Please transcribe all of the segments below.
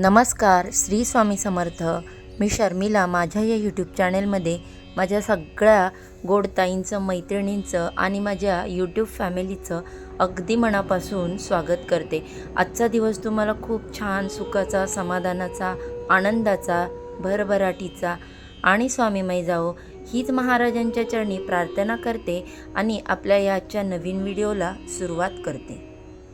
नमस्कार श्री स्वामी समर्थ. मी शर्मिला माझ्या या यूट्यूब चॅनेलमध्ये माझ्या सगळ्या गोडताईंचं मैत्रिणींचं आणि माझ्या यूट्यूब फॅमिलीचं अगदी मनापासून स्वागत करते. आजचा दिवस तुम्हाला खूप छान सुखाचा समाधानाचा आनंदाचा भरभराटीचा आणि स्वामीमय जावो. हीच महाराजांच्या चरणी प्रार्थना करते आणि आपल्या या आजच्या नवीन व्हिडिओला सुरुवात करते.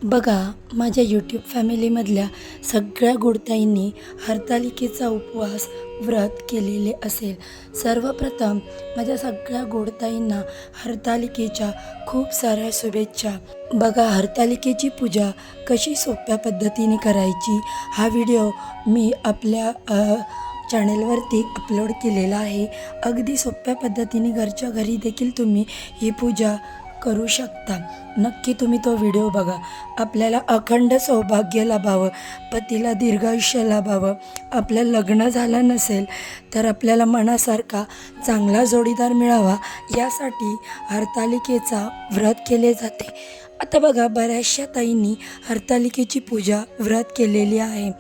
बघा माझ्या यूट्यूब फॅमिलीमधल्या सगळ्या गोडताईंनी हरतालिकेचा उपवास व्रत केलेले असेल. सर्वप्रथम माझ्या सगळ्या गोडताईंना हरतालिकेच्या खूप साऱ्या शुभेच्छा. बघा हरतालिकेची पूजा कशी सोप्या पद्धतीने करायची हा व्हिडिओ मी आपल्या चॅनेलवरती अपलोड केलेला आहे. अगदी सोप्या पद्धतीने घरच्या घरी देखील तुम्ही ही पूजा करू शकता. नक्की तुम्ही तो व्हिडिओ बघा. आपल्याला अखंड सौभाग्य लाभावं पतीला दीर्घायुष्य लाभावं. आपलं लग्न झालं नसेल तर आपल्याला मनासारखा चांगला जोडीदार मिळावा. यासाठी हरतालिकेचा व्रत केले जाते. आता बघा बऱ्याचशा ताईंनी हरतालिकेची पूजा व्रत केलेली आहे.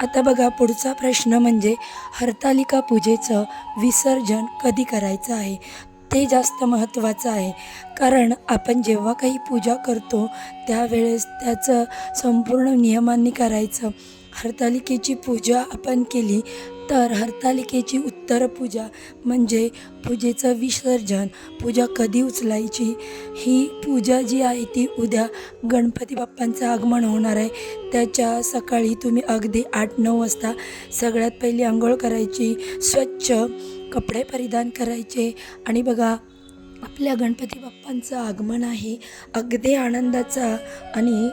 आता बघा पुढचा प्रश्न म्हणजे हरतालिका पूजेचं विसर्जन कधी करायचं आहे? ते जास्त महत्त्वाचं आहे. कारण आपण जेव्हा काही पूजा करतो त्यावेळेस त्याचं संपूर्ण नियमांनी करायचं. हरतालिकेची पूजा आपण केली तर हरतालिकेची उत्तर पूजा म्हणजे पूजेचं विसर्जन पूजा कधी उचलायची? ही पूजा जी आहे ती उद्या गणपती बाप्पांचं आगमन होणार आहे. त्याच्या सकाळी तुम्ही अगदी आठ नऊ वाजता सगळ्यात पहिली आंघोळ करायची. स्वच्छ कपडे परिधान करायचे. आणि बघा आपल्या गणपती बाप्पांचं आगमन आहे. अगदी आनंदाचा आणि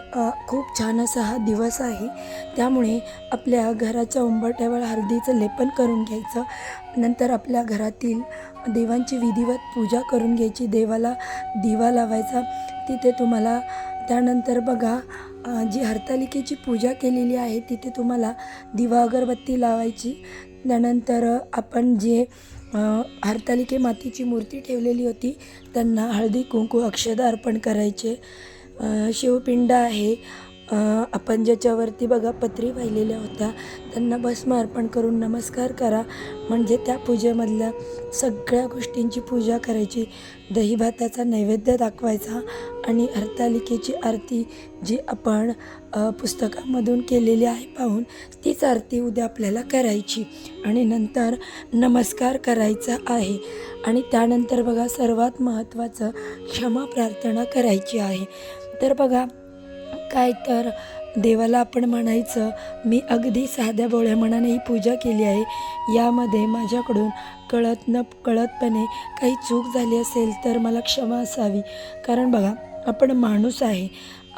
खूप छान असा हा दिवस आहे. त्यामुळे आपल्या घराच्या उंबरट्यावर हळदीचं लेपन करून घ्यायचं. नंतर आपल्या घरातील देवांची विधिवत पूजा करून घ्यायची. देवाला दिवा लावायचा. तिथे तुम्हाला त्यानंतर बघा जी हरतालिकेची पूजा केलेली आहे तिथे तुम्हाला दिवा अगरबत्ती लावायची. त्यानंतर आपण जे हरतालिके मातीची मूर्ती ठेवलेली होती त्यांना हळदी कुंकू अक्षदा अर्पण करायचे. शिवपिंड आहे. आपण ज्याच्यावरती बघा पत्री वाहिलेल्या होत्या त्यांना भस्म अर्पण करून नमस्कार करा. म्हणजे त्या पूजेमधल्या सगळ्या गोष्टींची पूजा करायची. दही भाताचा नैवेद्य दाखवायचा आणि हरतालिकेची आरती जी आपण पुस्तकामधून केलेली आहे पाहून तीच आरती उद्या आपल्याला करायची. आणि नंतर नमस्कार करायचा आहे. आणि त्यानंतर बघा सर्वात महत्त्वाचं क्षमा प्रार्थना करायची आहे. तर बघा काय तर. देवाला आपण म्हणायचं मी अगदी साध्या बोळ्या मनाने ही पूजा केली आहे. यामध्ये माझ्याकडून कळत न कळतपणे काही चूक झाली असेल तर मला क्षमा असावी. कारण बघा आपण माणूस आहे.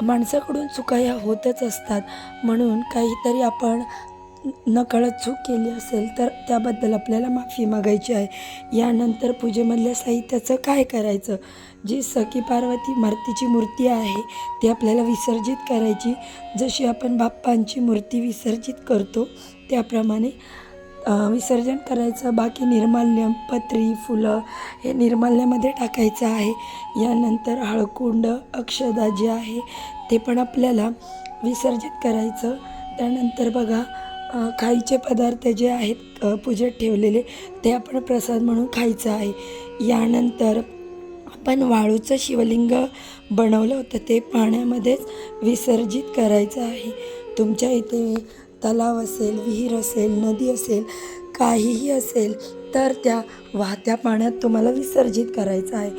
माणसाकडून चुका ह्या होतच असतात. म्हणून काहीतरी आपण नकळत चूक केली असेल तर त्याबद्दल आपल्याला माफी मागायची आहे. यानंतर पूजेमधल्या साहित्याचं काय करायचं? जी सखी पार्वती मारतीची मूर्ती आहे ती आपल्याला विसर्जित करायची. जशी आपण बाप्पांची मूर्ती विसर्जित करतो त्याप्रमाणे विसर्जन करायचं. बाकी निर्माल्य पत्री फुलं हे निर्माल्यामध्ये टाकायचं आहे. यानंतर हळकुंड अक्षदा जे आहे ते पण आपल्याला विसर्जित करायचं. त्यानंतर बघा खायचे पदार्थ जे आहेत पूजेत ठेवलेले ते आपण प्रसाद म्हणून खायचं आहे. यानंतर आपण वाळूचं शिवलिंग बनवलं होतं ते पाण्यामध्येच विसर्जित करायचं आहे. तुमच्या इथे तलाव असेल विहीर असेल नदी असेल काहीही असेल तर त्या वाहत्या पाण्यात तुम्हाला विसर्जित करायचं आहे.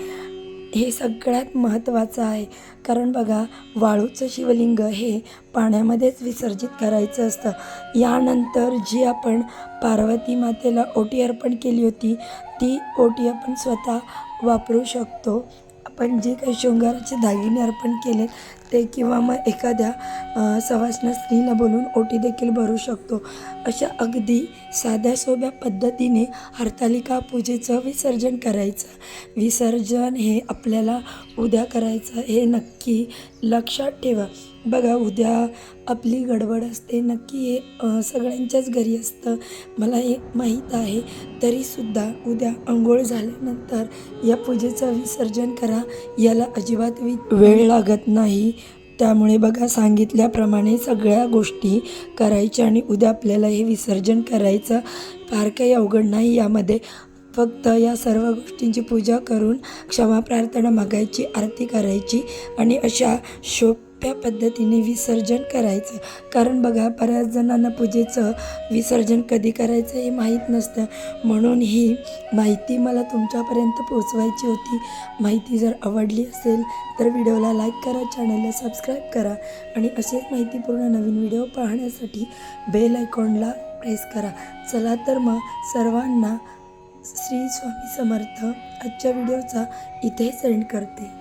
हे सगळ्यात महत्त्वाचं आहे. कारण बघा वाळूचं शिवलिंग हे पाण्यामध्येच विसर्जित करायचं असतं. यानंतर जी आपण पार्वती मातेला ओटी अर्पण केली होती ती ओटी आपण स्वतः वापरू शकतो. आपण जे काही शृंगाराचे दागिने अर्पण केले ते किंवा मग एखाद्या सवासना स्त्रीला बोलून ओटी देखील भरू शकतो. अशा अगदी साध्या सोप्या पद्धतीने हरतालिका पूजेचं विसर्जन करायचं. विसर्जन हे आपल्याला उद्या करायचं हे नक्की लक्षात ठेवा. बघा उद्या आपली गडबड असते. नक्की हे सगळ्यांच्याच घरी असतं. मला हे माहीत आहे. तरीसुद्धा उद्या आंघोळ झाल्यानंतर या पूजेचं विसर्जन करा. याला अजिबात वि वेळ लागत नाही. त्यामुळे बघा सांगितल्याप्रमाणे सगळ्या गोष्टी करायच्या आणि उद्या आपल्याला हे विसर्जन करायचं फार काही अवघड नाही यामध्ये. फक्त या सर्व गोष्टींची पूजा करून क्षमा प्रार्थना मागायची आरती करायची आणि अशा सोप्या पद्धतीने विसर्जन करायचं. कारण बघा बऱ्याच जणांना पूजेचं विसर्जन कधी करायचं हे माहीत नसतं. म्हणून ही माहिती मला तुमच्यापर्यंत पोचवायची होती. माहिती जर आवडली असेल तर व्हिडिओला लाईक करा चॅनलला सबस्क्राईब करा आणि असेच माहितीपूर्ण नवीन व्हिडिओ पाहण्यासाठी बेल आयकॉनला प्रेस करा. चला तर मग सर्वांना श्री स्वामी समर्थ आजच्या व्हिडिओचा इथे सेंड करते.